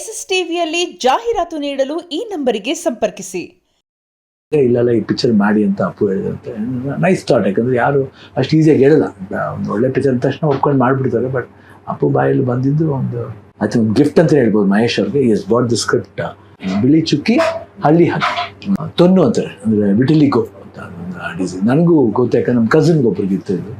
S S ಟಿವಿಯಲ್ಲಿ ಜಾಹೀರಾತು ನೀಡಲು ಈ ನಂಬರಿಗೆ ಸಂಪರ್ಕಿಸಿ. ಇಲ್ಲೆಲ್ಲ ಈ ಪಿಕ್ಚರ್ ಮಾಡಿ ಅಂತ ಅಪ್ಪು ಹೇಳಿದಂತೆ. ನೈಸ್ ಥಾಟ್ ಯಾಕಂದ್ರೆ ಯಾರು ಅಷ್ಟು ಈಸಿಯಾಗಿ ಹೇಳಲ್ಲ. ಒಂದು ಒಳ್ಳೆ ಪಿಕ್ಚರ್ ಅಂದ ತಕ್ಷಣ ಒಪ್ಕೊಂಡು ಮಾಡಿಬಿಡ್ತಾರೆ ಬಟ್ ಅಪ್ಪು ಬಾಯಲ್ಲಿ ಬಂದಿದ್ದು ಒಂದು ಅದು ಒಂದು ಗಿಫ್ಟ್ ಅಂತ ಹೇಳ್ಬೋದು ಮಹೇಶ್ ಅವ್ರಿಗೆ. ಎಸ್ ಬಾಟ್ ದಿ ಸ್ಕ್ರಿಪ್ಟ್ ಬಿಳಿ ಚುಕ್ಕಿ, ಹಳ್ಳಿ ಹಕ್ಕಿ ತೊನ್ನು ಅಂತಾರೆ, ಅಂದರೆ ವಿಟಿಲಿಗೋ ಅಂತ ಡಿಸೀಸ್ ನನಗೂ ಗೊತ್ತು ಯಾಕಂದ್ರೆ ನಮ್ಮ ಕಸಿನ್ಗೆ ಇತ್ತು ಇದು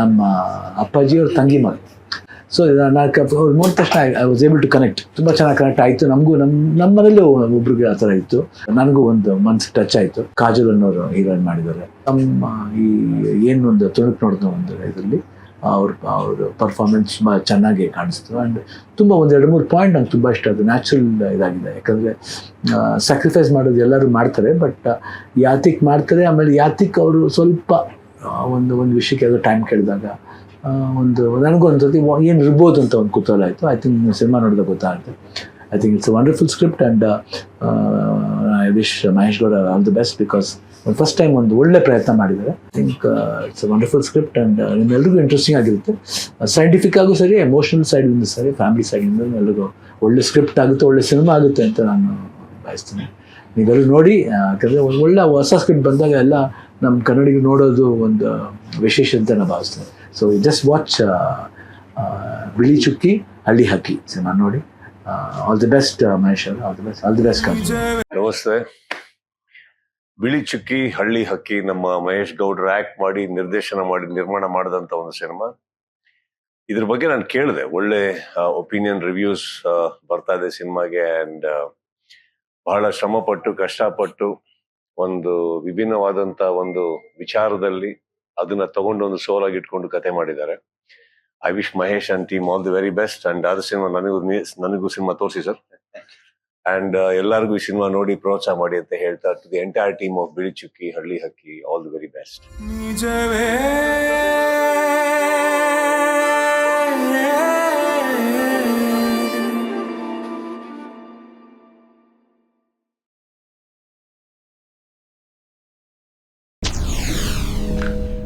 ನಮ್ಮ ಅಪ್ಪಾಜಿಯವ್ರ ತಂಗಿ ಮಗ. ಸೊ ನಾಲ್ಕು ಅವ್ರು ತಕ್ಷಣ I was able to connect ತುಂಬ ಚೆನ್ನಾಗಿ ಕನೆಕ್ಟ್ ಆಯಿತು. ನಮಗೂ ನಮ್ಮ ನಮ್ಮ ಮನೇಲೂ ಒಬ್ರಿಗೆ ಆ ಥರ ಇತ್ತು. ನನಗೂ ಒಂದು ಮನ್ಸು ಟಚ್ ಆಯಿತು. ಕಾಜಲ್ ಅನ್ನೋರು ಹೀರೋಯಿನ್ ಮಾಡಿದ್ದಾರೆ. ನಮ್ಮ ಈ ಏನು ಒಂದು ತುಣುಕು ನೋಡಿದ ಒಂದು ಇದರಲ್ಲಿ, ಅವ್ರ ಅವ್ರ ಪರ್ಫಾರ್ಮೆನ್ಸ್ ತುಂಬ ಚೆನ್ನಾಗಿ ಕಾಣಿಸ್ತು. ಆ್ಯಂಡ್ ತುಂಬ ಒಂದು ಎರಡು ಮೂರು ಪಾಯಿಂಟ್ ನಂಗೆ ತುಂಬ ಇಷ್ಟ. ಅದು ನ್ಯಾಚುರಲ್ ಇದಾಗಿದೆ. ಯಾಕಂದರೆ ಸ್ಯಾಕ್ರಿಫೈಸ್ ಮಾಡೋದು ಎಲ್ಲರೂ ಮಾಡ್ತಾರೆ ಬಟ್ ಯಾತಿಕ್ ಮಾಡ್ತಾರೆ. ಆಮೇಲೆ ಯಾತಿಕ್ ಅವರು ಸ್ವಲ್ಪ ಒಂದು ಒಂದು ವಿಷಯಕ್ಕೆ ಅದು ಟೈಮ್ ಕೇಳಿದಾಗ ಒಂದು, ನನಗೂ ಒಂದು ಸತಿ ಏನು ಇರ್ಬೋದು ಅಂತ ಒಂದು ಕುತೂಹಲ ಆಯಿತು. ಐ ಥಿಂಕ್ ಸಿನಿಮಾ ನೋಡಿದಾಗ ಗೊತ್ತಾಗುತ್ತೆ. I think it's wonderful script and I wish Mahesh Gowda all the best because first time ಒಂದು ಒಳ್ಳೆ ಪ್ರಯತ್ನ ಮಾಡಿದ್ದಾರೆ. I think it's wonderful script and ನಿಮ್ಮೆಲ್ರಿಗೂ ಇಂಟ್ರೆಸ್ಟಿಂಗ್ ಆಗಿರುತ್ತೆ. ಸೈಂಟಿಫಿಕ್ ಆಗೂ ಸರಿ ಎಮೋಷನಲ್ ಸೈಡಿಂದ ಸರಿ ಫ್ಯಾಮಿಲಿ ಸೈಡಿಂದ ಎಲ್ರಿಗೂ ಒಳ್ಳೆ ಸ್ಕ್ರಿಪ್ಟ್ ಆಗುತ್ತೆ, ಒಳ್ಳೆ ಸಿನಿಮಾ ಆಗುತ್ತೆ ಅಂತ ನಾನು ಬಯಸ್ತೀನಿ ನೀವೆಲ್ಲರೂ ನೋಡಿ ಯಾಕಂದರೆ ಒಂದು ಒಳ್ಳೆ ಹೊಸ ಸ್ಕ್ರಿಪ್ಟ್ ಬಂದಾಗ ಎಲ್ಲ ನಮ್ಮ ಕನ್ನಡಿಗರು ನೋಡೋದು ಒಂದು ವಿಶೇಷ ಅಂತ ನಾನು ಭಾವಿಸ್ತೇನೆ. ಸೊ ಜಸ್ಟ್ ವಾಚ್ ಬಿಳಿ ಚುಕ್ಕಿ, ಹಳ್ಳಿ ಹಕ್ಕಿ ಸಿನಿಮಾ ನೋಡಿ. All the best Mahesh all the best all the best Bili Chukki, Halli ಹಕ್ಕಿ ನಮ್ಮ ಮಹೇಶ್ ಗೌಡ್ರು ಆಕ್ಟ್ ಮಾಡಿ, ನಿರ್ದೇಶನ ಮಾಡಿ, ನಿರ್ಮಾಣ ಮಾಡಿದಂತ ಒಂದು ಸಿನಿಮಾ. ಇದ್ರ ಬಗ್ಗೆ ನಾನು ಕೇಳಿದೆ. ಒಳ್ಳೆ ಒಪಿನಿಯನ್ ರಿವ್ಯೂಸ್ ಬರ್ತಾ ಇದೆ ಸಿನಿಮಾಗೆ ಅಂಡ್ ಬಹಳ ಶ್ರಮಪಟ್ಟು, ಕಷ್ಟಪಟ್ಟು ಒಂದು ವಿಭಿನ್ನವಾದಂತ ಒಂದು ವಿಚಾರದಲ್ಲಿ ಅದನ್ನ ತಗೊಂಡು ಒಂದು ಸೋಲಾಗಿ ಇಟ್ಕೊಂಡು ಕತೆ ಮಾಡಿದ್ದಾರೆ. I wish Mahesh and team all the very best and ಅದ ಸಿನಿಮಾ ನನಗೂ ನನಗೂ ಸಿನಿಮಾ ತೋರಿಸಿ ಸರ್ ಅಂಡ್ ಎಲ್ಲರಿಗೂ ಈ ಸಿನಿಮಾ ನೋಡಿ ಪ್ರೋತ್ಸಾಹ ಮಾಡಿ ಅಂತ ಹೇಳ್ತಾ to the entire team of Bili Chukki Halli Hakki all the very best